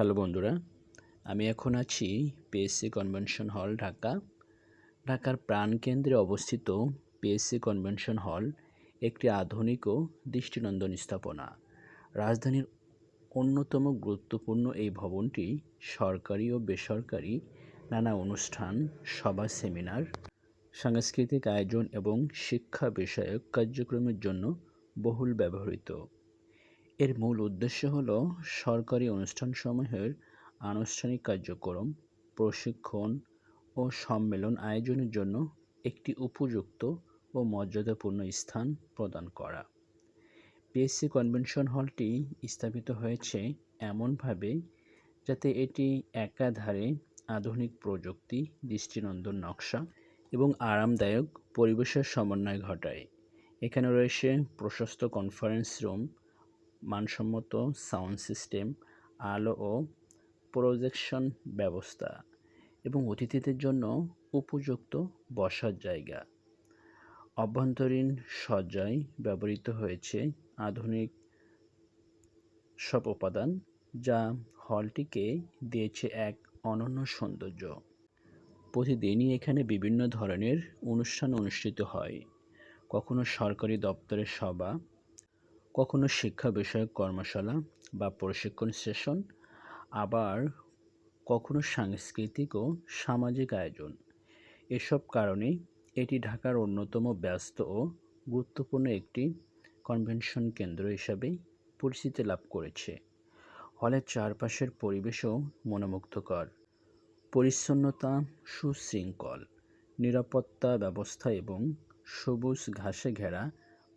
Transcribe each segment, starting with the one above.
Hello বন্ধুরা, আমি এখন আছি পিএসসি কনভেনশন হল ঢাকা। ঢাকার প্রাণকেন্দ্রে অবস্থিত পিএসসি কনভেনশন হল একটি আধুনিক ও দৃষ্টিনন্দন স্থাপনা। রাজধানীর অন্যতম গুরুত্বপূর্ণ এই ভবনটি সরকারি ও বেসরকারি নানা অনুষ্ঠান, সভা, সেমিনার, সাংস্কৃতিক আয়োজন এবং শিক্ষা বিষয়ক কার্যক্রমের জন্য বহুল ব্যবহৃত। এর মূল উদ্দেশ্য হল সরকারি অনুষ্ঠানসমূহের আনুষ্ঠানিক কার্যক্রম, প্রশিক্ষণ ও সম্মেলন আয়োজনের জন্য একটি উপযুক্ত ও মর্যাদাপূর্ণ স্থান প্রদান করা। পিএসসি কনভেনশন হলটি স্থাপিত হয়েছে এমনভাবে যাতে এটি একাধারে আধুনিক প্রযুক্তি, দৃষ্টিনন্দন নকশা এবং আরামদায়ক পরিবেশের সমন্বয় ঘটায়। এখানে রয়েছে প্রশস্ত কনফারেন্স রুম মানসম্মত সাউন্ড সিস্টেম, আলো ও প্রজেকশন ব্যবস্থা এবং অতিথিদের জন্য উপযুক্ত বসার জায়গা। অভ্যন্তরীণ সজ্জায় ব্যবহৃত হয়েছে আধুনিক সব উপাদান যা হলটিকে দিয়েছে এক অনন্য সৌন্দর্য। প্রতিদিনই এখানে বিভিন্ন ধরনের অনুষ্ঠান অনুষ্ঠিত হয়। কখনো সরকারি দপ্তরের সভা কখনো শিক্ষা বিষয়ক কর্মশালা বা প্রশিক্ষণ সেশন, আবার কখনো সাংস্কৃতিক ও সামাজিক আয়োজন। এসব কারণে এটি ঢাকার অন্যতম ব্যস্ত ও গুরুত্বপূর্ণ একটি কনভেনশন কেন্দ্র হিসাবে পরিচিতি লাভ করেছে। হলের চারপাশের পরিবেশও মনোমুগ্ধকর। পরিচ্ছন্নতা, সুশৃঙ্খল, নিরাপত্তা ব্যবস্থা এবং সবুজ ঘাসে ঘেরা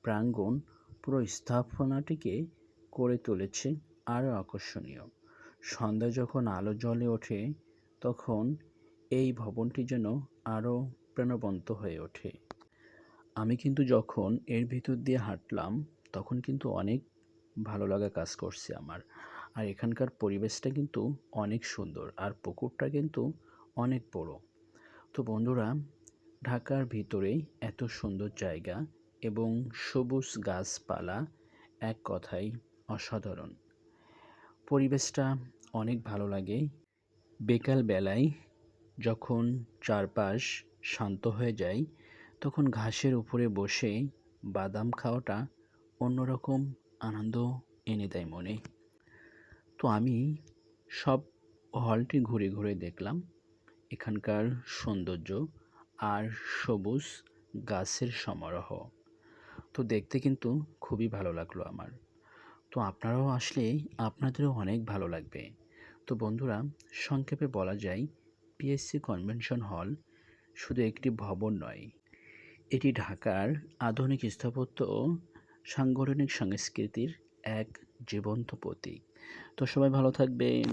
প্রাঙ্গণ পুরো স্থাপনাটিকে করে তুলেছে আরও আকর্ষণীয়। সন্ধ্যা যখন আলো জ্বলে ওঠে, তখন এই ভবনটি যেন আরও প্রাণবন্ত হয়ে ওঠে। আমি কিন্তু যখন এর ভিতর দিয়ে হাঁটলাম, তখন কিন্তু অনেক ভালো লাগা কাজ করছে আমার। আর এখানকার পরিবেশটা কিন্তু অনেক সুন্দর আর পুকুরটা কিন্তু অনেক বড়। তো বন্ধুরা, ঢাকার ভিতরে এত সুন্দর জায়গা এবং সবুজ গাছপালা এক কথাই অসাধারণ। পরিবেশটা অনেক ভালো লাগে। বেলায় যখন চারপাশ শান্ত হয়ে যায়, তখন ঘাসের উপরে বসে বাদাম খাওয়াটা অন্যরকম আনন্দ এনে দেয় মনে। তো আমি সব হলটি ঘুরে ঘুরে দেখলাম। এখানকার সৌন্দর্য আর সবুজ গাছের সমারোহ। তো দেখতে কিন্তু খুবই ভালো লাগল আমার। তো আপনারাও আসলে আপনাদেরও অনেক ভালো লাগবে। তো বন্ধুরা, সংক্ষেপে বলা যায় পিএসসি কনভেনশন হল শুধু একটি ভবন নয়, এটি ঢাকার আধুনিক স্থাপত্য ও সাংগঠনিক সংস্কৃতির এক জীবন্ত প্রতীক। তো সবাই ভালো থাকবেন।